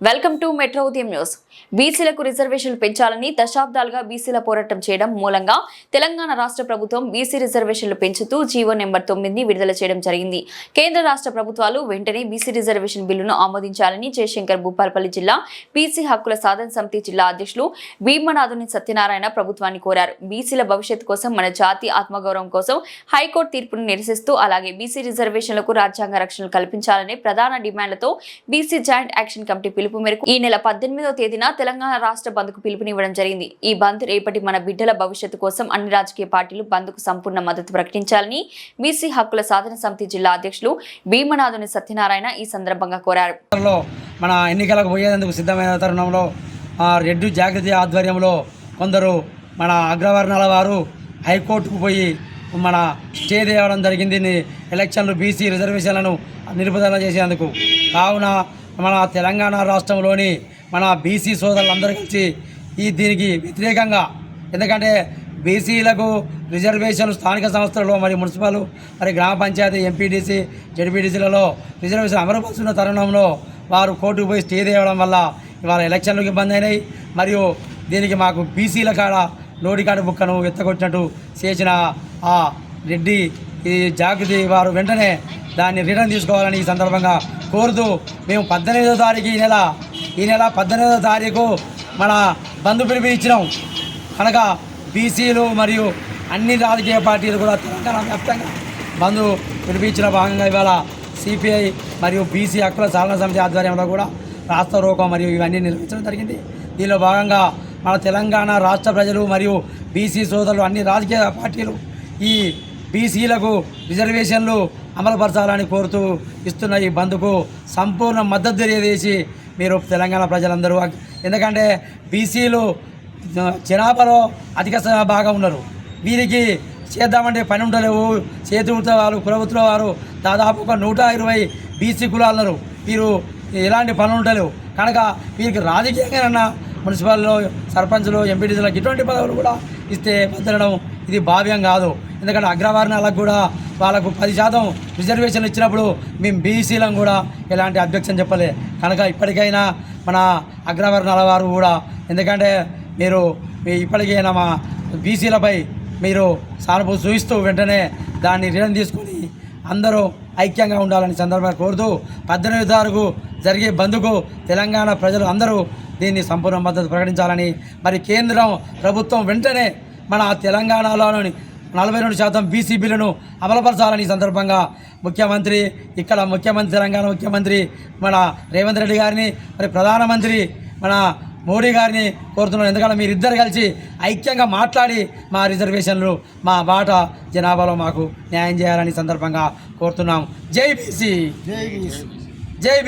Welcome to metro ఉదయం news. బీసీలకు రిజర్వేషన్లు పెంచాలని దశాబ్దాలుగా బీసీల పోరాటం చేయడం మూలంగా తెలంగాణ రాష్ట్ర ప్రభుత్వం బీసీ రిజర్వేషన్లు పెంచుతూ జీవో నెంబర్ తొమ్మిదిని విడుదల చేయడం జరిగింది. కేంద్ర రాష్ట్ర ప్రభుత్వాలు వెంటనే బీసీ రిజర్వేషన్ బిల్లును ఆమోదించాలని జయశంకర్ భూపాలపల్లి జిల్లా బీసీ హక్కుల సాధన సమితి జిల్లా అధ్యక్షులు భీమనాథుని సత్యనారాయణ ప్రభుత్వాన్ని కోరారు. బీసీల భవిష్యత్తు కోసం మన జాతి ఆత్మగౌరవం కోసం హైకోర్టు తీర్పును నిరసిస్తూ అలాగే బీసీ రిజర్వేషన్లకు రాజ్యాంగ రక్షణ కల్పించాలనే ప్రధాన డిమాండ్లతో బీసీ జాయింట్ యాక్షన్ కమిటీ పిలుపు మేరకు ఈ నెల పద్దెనిమిదవ తేదీన తెలంగాణ రాష్ట్ర బంద్కు పిలుపునివ్వడం జరిగింది. ఈ బంద్ రేపటి మన బిడ్డల భవిష్యత్తు కోసం అన్ని రాజకీయ పార్టీలు బంద్కు సంపూర్ణ మద్దతు ప్రకటించాలని బీసీ హక్కుల సాధన సమితి జిల్లా అధ్యక్షులు భీమనాథుని సత్యనారాయణ ఈ సందర్భంగా కోరారు. మన ఎన్నికలకు పోయేందుకు సిద్ధమైన తరుణంలో రెడ్డి జాగృతి ఆధ్వర్యంలో కొందరు మన అగ్రవర్ణాల వారు హైకోర్టుకు పోయి మన స్టే తేవడం జరిగింది. ఎలక్షన్లు బీసీ రిజర్వేషన్లను నిలుపుదల చేసేందుకు. కావున మన తెలంగాణ రాష్ట్రంలోని మన బీసీ సోదరులందరూ కలిసి ఈ దీనికి వ్యతిరేకంగా ఎందుకంటే బీసీలకు రిజర్వేషన్లు స్థానిక సంస్థలలో మరి మున్సిపల్ మరి గ్రామ పంచాయతీ ఎంపీటీసీ జడ్పీటీసీలలో రిజర్వేషన్ అమలుపరుస్తున్న తరుణంలో వారు కోర్టుకు పోయి స్టే తేవడం వల్ల ఇవాళ ఎలక్షన్లకు ఇబ్బంది అయినాయి. మరియు దీనికి మాకు బీసీల కాడ నోటికాడ బుక్కను ఎత్తగొచ్చినట్టు చేసిన ఆ రెడ్డి ఈ జాగృతి వారు వెంటనే దాన్ని రిటర్న్ తీసుకోవాలని ఈ సందర్భంగా కోరుతూ మేము పద్దెనిమిదో తారీఖు ఈ నెల ఈ నెల పద్దెనిమిదో తారీఖు మన బంధు పిలిపి ఇచ్చినాం. కనుక బీసీలు మరియు అన్ని రాజకీయ పార్టీలు కూడా తెలంగాణ వ్యాప్తంగా బంధు పిలిపించిన భాగంగా ఇవాళ సిపిఐ మరియు బీసీ హక్కుల సాధన సమితి ఆధ్వర్యంలో కూడా రాష్ట్ర రోకం మరియు ఇవన్నీ నిర్వహించడం జరిగింది. దీనిలో భాగంగా మన తెలంగాణ రాష్ట్ర ప్రజలు మరియు బీసీ సోదరులు అన్ని రాజకీయ పార్టీలు ఈ బీసీలకు రిజర్వేషన్లు అమలుపరచాలని కోరుతూ ఇస్తున్న ఈ బంద్కు సంపూర్ణ మద్దతు తెలియజేసి మీరు తెలంగాణ ప్రజలందరూ ఎందుకంటే బీసీలు జనాభాలో అధిక బాగా భాగం ఉన్నారు. వీరికి చేద్దామంటే పని ఉండలేవు. చేతివృత్త వారు కులవృత్తుల వారు దాదాపు ఒక నూట ఇరవై బీసీ కులాలు ఉన్నారు. వీరు ఎలాంటి పనులు ఉండలేవు. కనుక వీరికి రాజకీయంగా మున్సిపాల్లో సర్పంచ్లు ఎంపీటీసీలకు ఇటువంటి పదవులు కూడా ఇస్తే బద్దలడం ఇది భావ్యం కాదు. ఎందుకంటే అగ్రవర్ణాలకు కూడా వాళ్ళకు పది శాతం రిజర్వేషన్లు ఇచ్చినప్పుడు మేము బీసీలం కూడా ఎలాంటి అబ్జెక్షన్ చెప్పలే. కనుక ఇప్పటికైనా మన అగ్రవర్ణాల వారు కూడా ఎందుకంటే మీరు మీ ఇప్పటికైనా మా బీసీలపై మీరు సానుభూతి చూపిస్తూ వెంటనే దాన్ని రిటర్న్ తీసుకొని అందరూ ఐక్యంగా ఉండాలని సందర్భంగా కోరుతూ పద్దెనిమిది తారీఖు జరిగే బంద్కు తెలంగాణ ప్రజలు అందరూ దీన్ని సంపూర్ణ మద్దతు ప్రకటించాలని మరి కేంద్రం ప్రభుత్వం వెంటనే మన తెలంగాణలోని నలభై రెండు శాతం బీసీ బిల్లును అమలుపరచాలని ఈ సందర్భంగా ముఖ్యమంత్రి ఇక్కడ ముఖ్యమంత్రి తెలంగాణ ముఖ్యమంత్రి మన రేవంత్ రెడ్డి గారిని మరి ప్రధానమంత్రి మన మోడీ గారిని కోరుతున్నాను. ఎందుకంటే మీరిద్దరు కలిసి ఐక్యంగా మాట్లాడి మా రిజర్వేషన్లు మా బాట జనాభాలో మాకు న్యాయం చేయాలని సందర్భంగా కోరుతున్నాం. జై బీసీ! జై